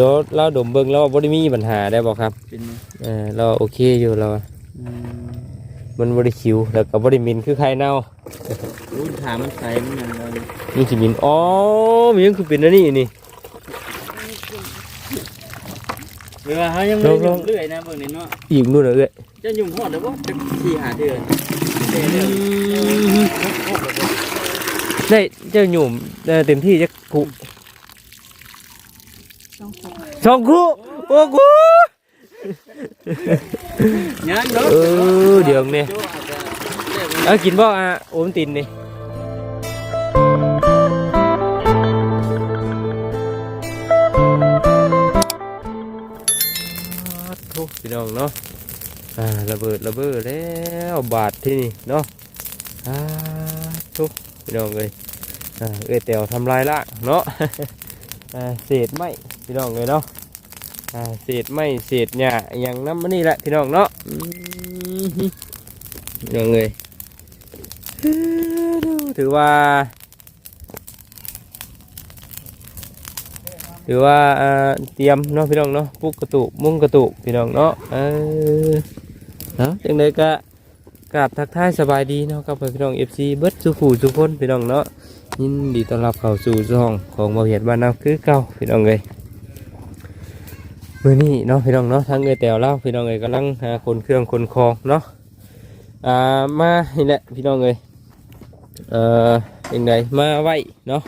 รถเราดมเบิ่งแล้วบ่ได้มีปัญหาได้บ่ครับเป็นเออเราโอเคอยู่เรา อืมมันบ่ได้คิวแล้วก็บ่ได้มินคือใครเน่ารู้ถามมันใส่มันยังไงนี่สิมินอ๋อมันยังคือเป็นอันนี้นี่เวลาเขายังไม่ได้ยุ่งเรื่อยนะเบิ่งนี่เนาะอีกนู่นน่ะเอ้ยจะยุ่งหอดแล้วบ่จะสี่หาเดือนเดือนเดือนได้เจ้าหยุ่มเอ่อเต็มที่จักคุต้องขอ สองคุโอ้กูยังเนาะเออเดี๋ยวนี่โจ้อาจจะเรียกว่าเอากินบ่อะโอมตินนี่ทุกพี่น้องเนาะอ่าระเบิดระเบิดแล้วบาดที่นี่เนาะอ่าทุกพี่น้องเลยอ่าเอ้ยแตวทำลายละเนาะอ่าเศษไม้ พี่น้องเลยเนาะอ่าเศษไม้เศษหญ้าอย่างน้ำมันนี่แหละพี่น้องเนาะพี่น้องเลยถือว่า ถือว่าเตรียมเนาะพี่น้องเนาะปุกกระตุกมุ้งกระตุกพี่น้องเนาะเออเนาะจังไดก็กราบทักทายสบายดีเนาะกับพี่น้อง FC เบิดสุขูทุกคนพี่น้องเนาะยินดีต้อนรับเข้าสู่ช่องของบ่าเหียดบ้านนาคือเก่าพี่น้องเลย มื้อนี้เนาะพี่น้องเนาะทั้งเอยแตวเล่าพี่น้องเอยกำลังหาคนเครื่องคนคองเนาะอ่ามานี่แหละพี่น้องเอยเอ่อยังไงมาไว้เนาะ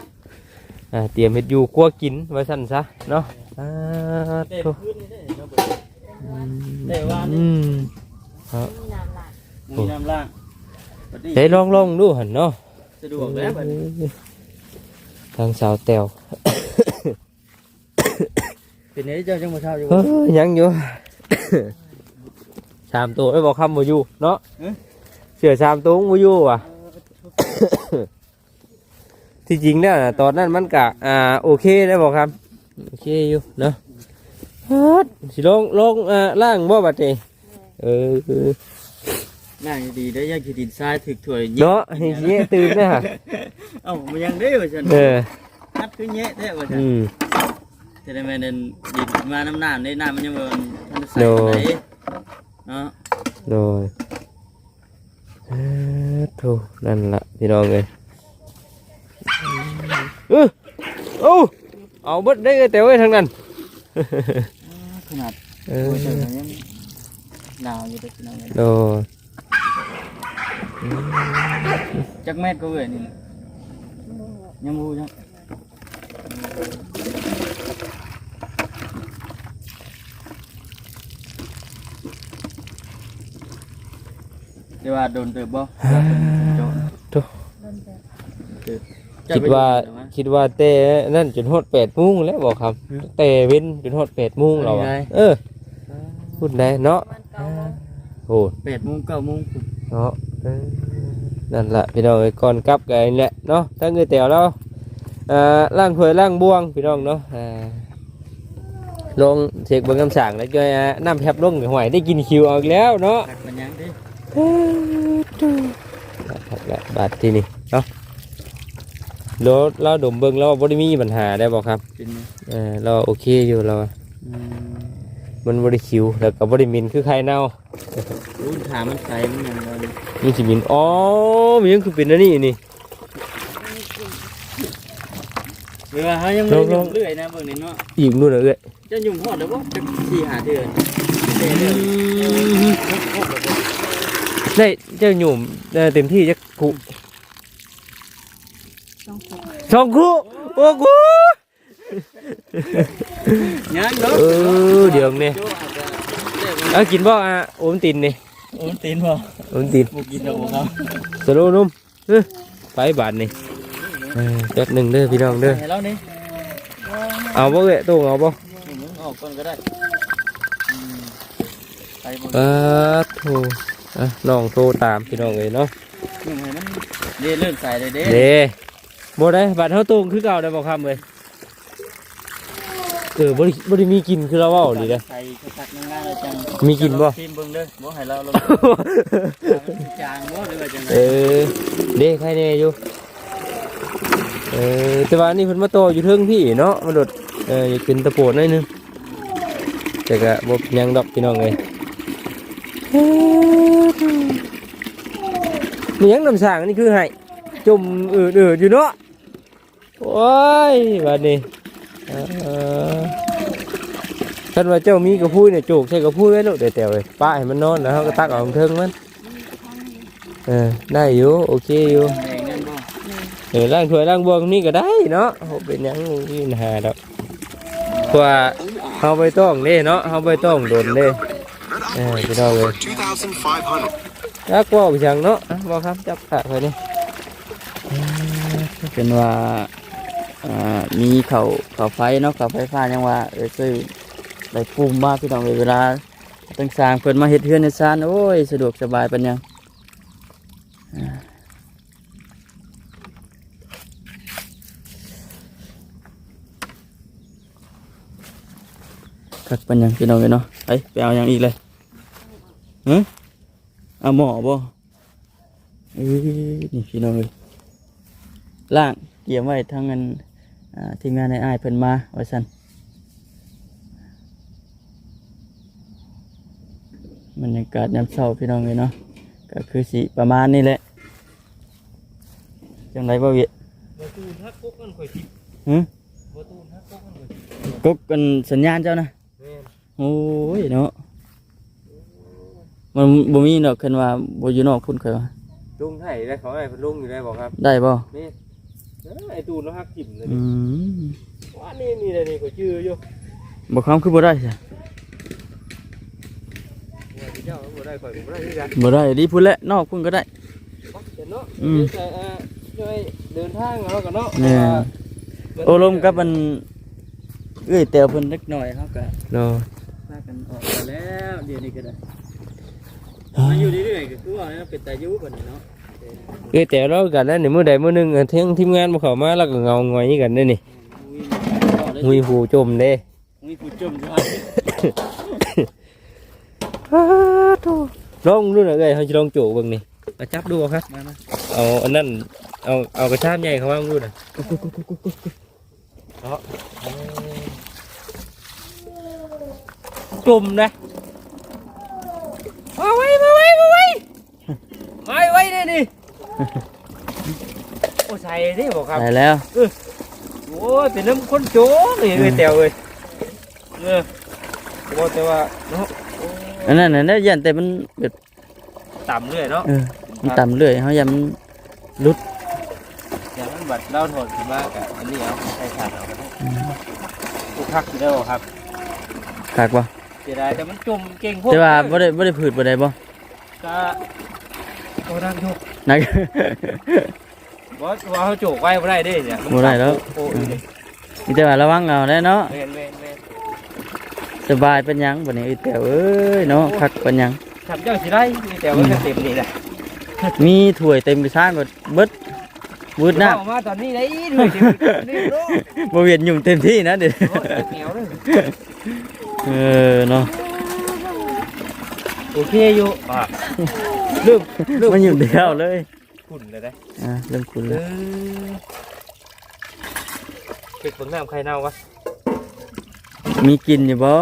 อ่าเตรียมเห็ดอยู่คั่วกินไว้สั่นซะเนาะอ่าเด็โถ่ขึ้นนี่ได้เนาะเบิ่งได้ว่านี่อืมมีน้ำหลากมีน้ำล่างบัดนี้เฮ้ยลองลองดูหันเนาะ สะดวกแล้วบัดนี้ทางสาวแตว เป็นไงเจ้าจังบ่เช่าอยู่เอ้ยยังอยู่ สามตัวไม่บอกคำบ่อยู่เนาะเสือสามตัวบ่อยู่ว่ะ ที่จริงเนี่ยตอนนั้นมันกะอ่าโอเคได้บอกครับโอเคอยู่เนาะฮัดสิลงลงอ่าล่างบ่บัดนี้เออน่าดีได้อยากสิดินทรายถึกถ้วยเนาะให้เงี้ยตื่นนะฮะเอ้ามันยังได้ว่าซั่นเออนัดคือแยะแท้ว่าซั่นอืมจะได้แม่นเดินดินมาน้ำน้ำได้น้ำมันยังบ่ทันได้ใส่โดปานใดเนาะโดยเอ้อโถูนั่นละพี่น้องเลยเออเอาเอาเบิดได้แต่ไว้ยทางนั้นขนาดเอโอ้อยเจ้าก็ยังหนาวอยู่เด้อพี่น้องเอ้ยโดยจักแมตรก็เว้ยนี่ยังบ่จัง เดี๋ยวว่าโดนเติบบ่โดนคิดว่าคิดว่าแต่นั่นจนฮอดแปดโมุ้งแล้วบอกครับแต่เว้นจนฮอดแปดโมุ้งเราอะเออพูดได้เนาะมันเก่าโอ้แปดโมงเก้าโมงเนาะเออนั่นแหละพี่น้องเอ้ยก่อนกลับกันนี่แหละเนาะถ้าเงยแต๋วแล้วอ่าล่างถ้วยล่างบวงพี่น้องเนาะอ่าลงเสกเบิ่งคำสั่งแล้วก็อ่าน้ำแพบลงหวยได้กินคิวเอาอีกแล้วเนาะหักมันยัง ดิครับและบาทที่นี่เนาะรถเราดมเบิ่งแล้วบ่ได้มีปัญหาได้บ่ครับเป็นไงเออเราโอเคอยู่เราอืมมันบ่ได้คิวแล้วก็บ่ได้มินคือใครเน่ารู้ถามมันใส่มันยังไงนี่สิมินอ๋อมันยังคือเป็นอันนี้นี่เวลาเขายังไม่ได้ยุ่งเรื่อยนะเบิ่งนี่เนาะอีกนู่นน่ะเอ้ยจะยุ่งหอดแล้วบ่จะสี่หาเดือนเดือนเดือน ได้เจ้าหยุ่มเอ่อเต็มที่จักคุต้องขอสองคุโอ้กูยังเนาะเออเดี๋ยวนี่โจ้อาจจะเรียกว่าเอากินบ่อะโอมตินนี่โอ้ตีนบ่โอมตินบ่กินดอกบ่ครับสโลนุ่มเออไปบาทนี่เออแป๊บหนึ่งเด้อพี่น้องเด้อให้เรานี่เอาบ่เอ้ยตู้เอาบ่นี่มึงออกก่อนก็ได้อืมไปบ่ปาดโท อะน้องโทรตามพี่น้องเอ้ยเนาะยังให้มันเด้เลื่อนสายเลยเด้เด้บ่ได้บัตรเฮาตู้คือเก่าได้บ่ครับเอ้ยเออบ่ได้บ่ได้มีกินคือเราเว้านี่เด้อใส่คักๆง่ายๆเลยจังมีกินบ่ทีมเบิ่งเด้อบ่ให้เราลงจางบ่หรือว่าจังไดเออเด้ใครแน่อยู่เออแต่ว่านี่เพิ่นมาโตอยู่เทิงพี่เนาะมันโดดเอออยากกินตะโพดหน่อยหนึงแต่ก็บ่เป็นหยังดอกพี่น้องเอ้ย นี่ยังน้ำสางนี่คือให้จุ่มอืดๆอยู่เนาะโอ้ยบัดนี้เออท่านว่าเจ้ามีกระพุ้ยเนี่ยโจกใส่กระพุ้ยไว้ลูกเดี๋ยวแต่เลยป้าให้มันนอนแล้วเขาก็ตักเออกเทิงมันเออได้อยู่โอเคอยู่แดงนั่นบ่เออล้างถ้วยล้างบวงนี่ก็ได้เนาะโหเป็นหยังที่หาดอกเพราะว่าเขาไปต้องเด้เนาะเขาไปต้องโดนเด้เออพี่น้องเลย 2,500. รักว่าไปจังเนาะอะบอกครับจับขาไปนี่เป็นว่าอ่ามีเขาเขาไฟเนาะเขาไฟฟ้ายังว่าเออซื้อได้ปุ่มมาพี่น้องเลยเวลาตั้งสร้างเพิ่นมาเฮ็ดเฮือนเฮ็ดซานโอ้ยสะดวกสบายปานยังอ่าคักปานยังพี่น้องเลยเนาะไปไปเอาหยังอีกเลยฮะ เอาหมอบ่เอ้ยนี่พี่น้องเลยล่างเกี่ยมไว้ทั้งเงินอ่าทีมงานในอ้ายเพิ่นมาไว้สันบรรยากาศยามเช้าพี่น้องเลยเนาะก็คือสิประมาณนี้แหละจังไรบ่เวียประตูทักกุ๊กมันข่อยทิพหึประตูทักกุ๊กมันข่อยทิพกกกันสัญญาณเจ้านะแม่นโอ้ยเนาะ มันบ่มีดอกคันว่าบ่อยู่นอกพุ่นเคยว่าลุงไถ่ได้เขาให้เพิ่นลุงอยู่ได้บอกครับได้บ่แม่นเออไอ้ตูนแล้วฮักจิ้มเลยอืนี่มว่านี่นี่เลยนี่ก็ชื่ออยู่บ่คำคือบ่ได้จ้ะว่าที่เจ้าบ่ได้ข่อยก็บ่ได้ที่กันบ่ได้ดีพุ่นแหละนอกพุ่นก็ได้เดี๋ยวเนาะอืม เดี๋ยวจะเอ่อช่วยเดินทางเอากันเนาะแม่เพราะว่าโอ้ลมกับมันเอ้ยแต่เพิ่นเล็กน้อยเฮาก็เนาะ พากันออกไปแล้วเดี๋ยวนี้ก็ได้ มาอยู่เรื่อยๆก็คือว่าเป็นตายุบัดนี้เนาะเอ้ยแต่เรากันแล้วนี่มื้อใดมื้อหนึงเออเที่ยงทีมงานบ่เข้ามาแล้วก็เงาหงอยกันเด้นี่มุ้ยมุยหูจมเด้มุ้ยผู้จมจ้ะลองดูหน่อยเอ้ยเฮาสิลองโจกเบิ่งนี่มาจับดูเอาครับมามาเอาอันนั้นเอาเอากระชากใหญ่เข้ามาดูหน่อยเนาะจมนะมาไว้มาไว้มาไว้มาไว้เนี่ยนี่ โอ้ใส่ดิบอกครับได้แล้ว โอ้ยเป็นน้ำข้นโจ้นี่เอ้ยแตวเอ้ยเออบอกแต่ว่าเนาะอันนั้นน่ะเนี่ยยันแต่มันแบบต่ำเรื่อยเนาะเออมันต่ำเรื่อยเฮายันมันอย่างนั้นบัดเล่าถอดขึ้นมากับอันนี้เอาใส่ขาดเอาก็ได้กูคักอยู่ได้บ่ครับคักบ่เสียดายแต่มันจมเก่งพวกแต่ว่าบ่ได้บ่ได้ผืดบ่ได้บ่ก็โอ้ดังทุก นักบ่ว่าเขาโจกไว้บ่ได้เด้เนี่ยบ่ได้แล้ว โอ้ยมีแต่ว่าระวังเอาได้เนาะแม่นแม่นแม่นสบายเป็นหยังบัดนี้เอ้ยแต่เอ้ยเนาะคักเป็นหยัง ทำเจ้าสิได้มีแต่ว่าจะเต็มนี่แหละมีถ้วยเต็มกระชานหมดเบิดบูดน้เอามาตอนนี้ได้ด้วยเต็มนี่โลำบ่เวียนยุ่งเต็มที่นะเดี๋ยวโอ้ยเหนียวเลยเออเนาะโอเคอยู่อะ เริ่มเริ่มมันอยู่เดียวเลยขุ่นเลยได้อ่าเริ่มคุณเอแล้วอเก็บเบิ่งน้ำใครเน่าวะมีกินอยู่บ่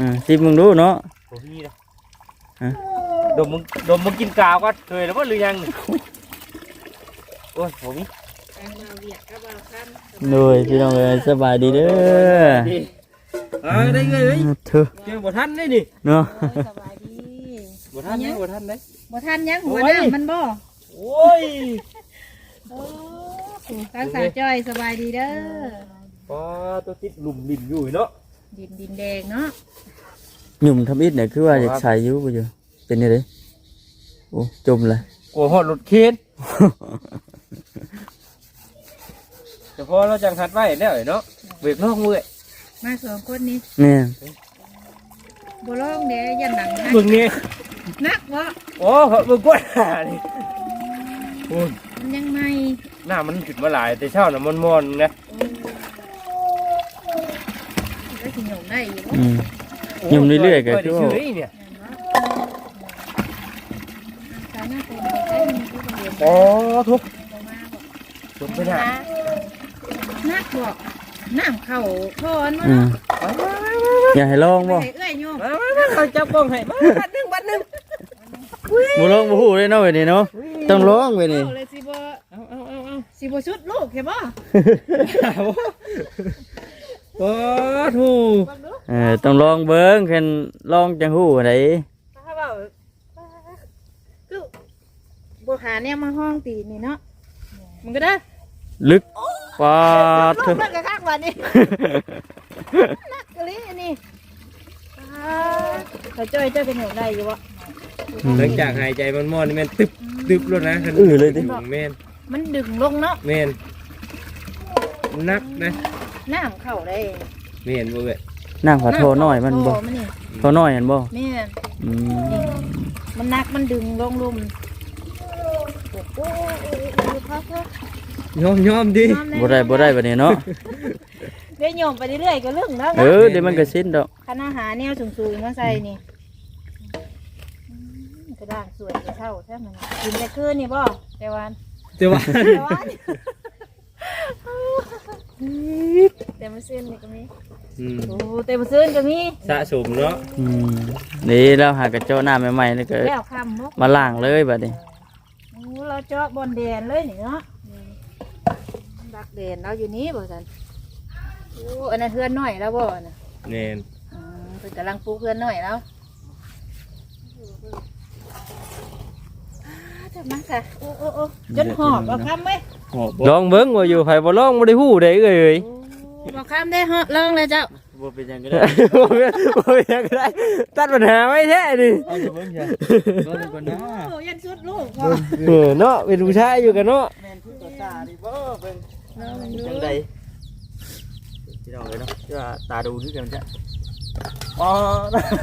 อ่าสิมึงดูเนาะโอ้ยนะฮะดมมึงดมมึงกินกาวก็เคยแล้วว่าหรือยังนี่โอ้ยผมมีเราเวียดก็บาคันโดยพี่น้องเอ้ยสบายดีเด้อดีอ่าได้เลยเว้ยเธอเจอบ่ทันได้นี่เนาะสบายดี บ่ทันได้บ่ทันได้ บ่ทันยังหัวโอ้ยน้ำมันบ่โอ้ยโอ้ทางสาวจ้อยสบายดีเด้อ ปลาตัวติดหลุมดินอยู่เนาะ ดินดินแดงเนาะหยุ่มทำอิดเนี่ยคือว่าอยากใส่อยู่บ่อยู่เป็นยังไงโอ้จมเลยกลัวหอดรถเคนแต่พอเราจังทัดไว้แล้วเนาะเบรกนอกมือมาสองคนนี้แม่นบ่ร้องเด้ยันหลังนะมึงนี่ นักบ่โอ้มึงกดหานี่โอ้ยมันยังไม่หน้ามันขึ้นมาหลายแต่เช้าน่ะมันมอนๆนะก็สิหยงได้อยู่บ่อืมยุ่มเรื่อยๆก็คือว่า เฉยๆเนี่ยสาวหน้าเป็นไปได้มันก็เรียนอ๋อทุกบ่มาบ่ทุกไปหน้านักบ่น้ำเข้าพอนมาอืมอย่าให้ลองบ่ ไปเอ้ยโยมมามามาเขาจับกล้องให้มา บัดหนึงบัดหนึงบ่ลองบ่ฮู้เลยเนาะเว้ยนี่เนาะต้องลองเว้ยนี่เอาเลยสิบ่เอาเอาเอาเอาสิบ่ชุดลูกเห็นบ่โอ้ทูเบิ่งดูเออต้องลองเบิ่งเพิ่นลองจังฮู้ไดถ้าเว้าคือบ่หาแนวมาห้องตีนี่เนาะมันก็ได้ลึกปาดลูเถกอะมันก็คักว่านี่นักกะลิอันนี้อ่าเขาจ้อยเจ้าเป็นอย่างไรอยู่วะ หลังจากหายใจมันมอนนี่แม่นตึบตึบแล้วนะอื้อเลยดิ แม่นมันดึงลงเนาะแม่นนักนะน้ำเข้าได้แม่นบ่เว้ยนั่งขอโทษหน่อยมันบ่โมันนี่โทษหน่อยมันบ่แม่นอืมนี่มันนักมันดึงลงลุมโอ้โหพักเถอะยอมยอมดิน้ำแน่บ่ได้บ่ได้บัดนี้เนาะเดี๋ยวโยมไปเรื่อยๆก็เรื่องแล้วเอนะอเดี๋ยวมันก็สิ้นดอกคณะหาแนวสูงๆมาใส่นี่อืมก ระด้างสวยกระเท่าแท้มันกินแต่คืนนี่บ่แต่วันแต่ว่าแต่วันแต่มาซื้อนี่ก็มีอืมโอ้แต่มาซื้อก็มีสะสมเนาะอืมนี่เราหากระเจ้าหน้าใหม่ๆนี่ก็แล้วคำมุกมาล้างเลยบัดนี้โอ้เราเจาะบอลแดนเลยนี่เนาะนี่ดักแดนเราอยู่นี้บ่สันโอ้อันนั้นเพื่อนหน่อยแล้วบ่น่ะแม่น อืมเป็นกำลังปลูกเพื่อนหน่อยแล้วอ่าเจะมาค่ะโอ้โอ้โอ้จนหอบเอาคำไหมหอบลองเบิ่งว่าอยู่ไผบ่ลองบ่ได้ฮู้ได้เอ้ยโอ้บอกคำได้เหาะลองเลยเจ้าบ่เป็นหยังก็ได้บ่เป็นบ่เป็นก็ได้ตัดปัญหาไว้แท้นี่เอาจะเบิ่งจ้ะเบิ่งก่อนนะโอ้ยันสุดลูกพ่อเออเนาะเป็นผู้ชายอยู่กันเนาะแม่นคือตัวตาดิบ่เบิ่งลองดูจังไดพี่น้องเลยเนาะว่าตาดูคือกันจ้ะ อ๋อ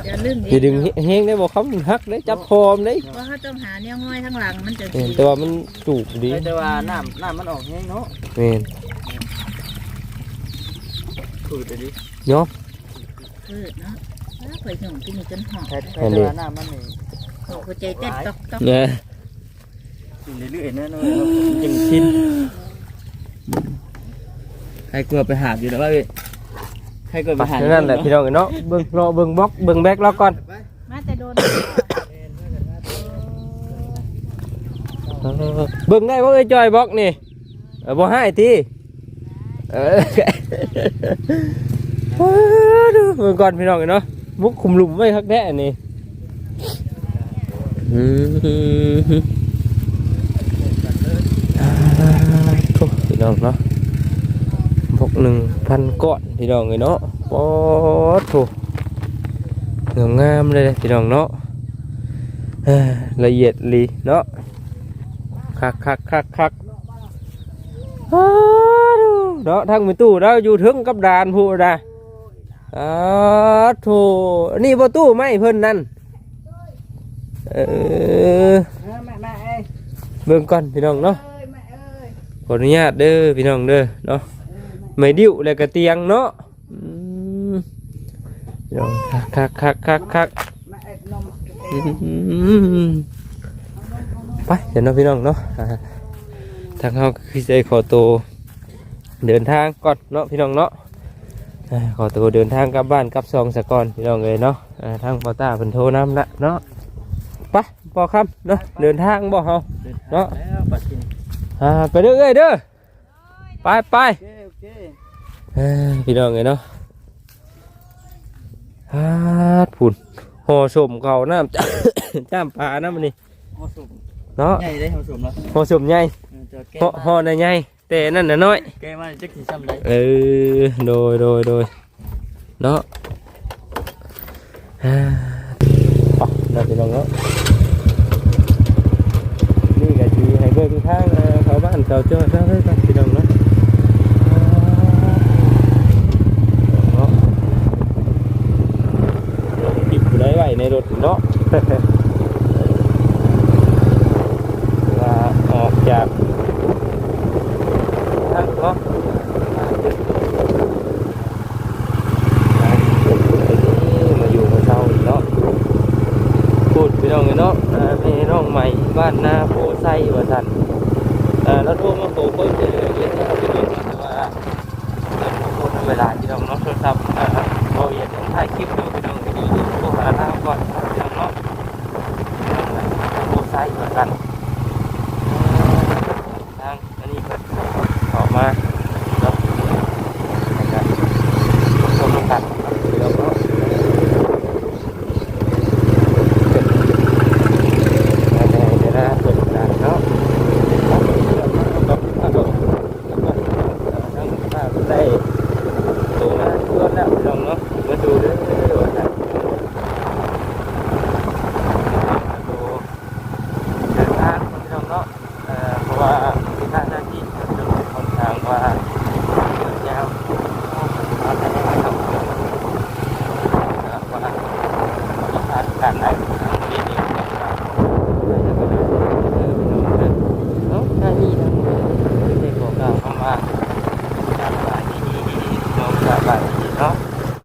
อย่าลืมอย่าดึงเฮงได้บ่คำหักได้จับคอมได้ว่าเขาต้องหาแนวง่อยข้างหลังมันจะเออแต่ว่ามันจูบดีแต่ว่าน้ำน้ำมันออกแห้งเนาะแม่นคือแต่ดิยอมพืชเนาะถ้าเคยหนุ่มที่มีจนหอบแต่อันนี้ว่าน้ำมันนี่โอ้หัวใจเต้นตอกตอกเนี่ยกินเรื่อยๆนะเนาะจังชินใครกลัวไปหาบอยู่แล้วว่าเอ้ย ใครกลัวไปหาบนั่นแหละพี่น้องเนาะเบิ่งรอเบิ่งบล็อกเบิ่งแบ็คแล้วก่อนมาแต่โดนเออเบิ่งได้บ่เอ้ยจอยบล็อกนี่เออบ่ให้ติเออเออดูเบิ่งก่อนพี่น้องเนาะมุกคุมหลุมไว้คักแท้นี่อืมอ่าโถ่พี่น้องเนาะพ กหนึ่งพันก้อนพี่น้องเลยเนาะปอดถเหลืองงามเลยพี่น้องเนาะละเอียดลีเนาะคักคักคักคักเนาะทางมีตู้เราอยู่ถึงกับดานผู้นะอ้าวโถนี่ประตูไม่เพิ่นนั่นเออเบิ่งก่อนพี่น้องเนาะขออนุญาตเด้อพี่น้องเด้อเนาะ ไม่ดิ้วแล้วก็เตียงเนาะอืมพี่น้องคักคักคักคักอืมไปเดี๋ยวเนาะพี่น้องเนาะอ่าทางเขาคือใจขอตัวเดินทางก่อนเนาะพี่น้องเนาะอ่าขอตัวเดินทางกลับบ้านกลับซองสะก่อนพี่น้องเลยเนาะอ่าทางปอต้าเป็นโทรน้ำละเนาะไปพอคำเนาะเดินทางบ่เฮาเนาะแล้วปัดกินอ่าไปเด้อเอ้ยเด้อไปไป โอเคโอเคเอ้ยพี่น้องเลยเนาะฮาดผุนห่อสมเขาน้ำ จ้ามปลาน้ำมันนี่ห่อสุกเนาะใหญ่ได้ห่อสุกแล้วห่อสมใหญ่จะแก้ห่อห่อใหญ่ๆแต่นั่นน่ะน้อยแก้มาจะขี่ซ้ำได้เออโดยโดยโดยเนาะอ่าปะเนาะพี่น้องเนาะนี่ก็ทีให้เบิ่งทางเอ่อเขาบ้านเขาเจ้าซะเลยครับพี่น้องเนาะเนาะติดอยู่ได้ไว้ ในรถเนาะลาออกจากทางเนาะมาอยู่มาเช่าเนาะพูดพี่น้องเลยเนาะพี่น้องใหม่บ้านนาโพไซว่าสันแล้วโทรมาโผเพิ่มเจอเยอะนะครับพี่องแต่ว่าท่นบางคนเวลาที่เราเนาะโทรศัพท์เราอยากถ่ายคลิปดูพี่น้องก็อยู่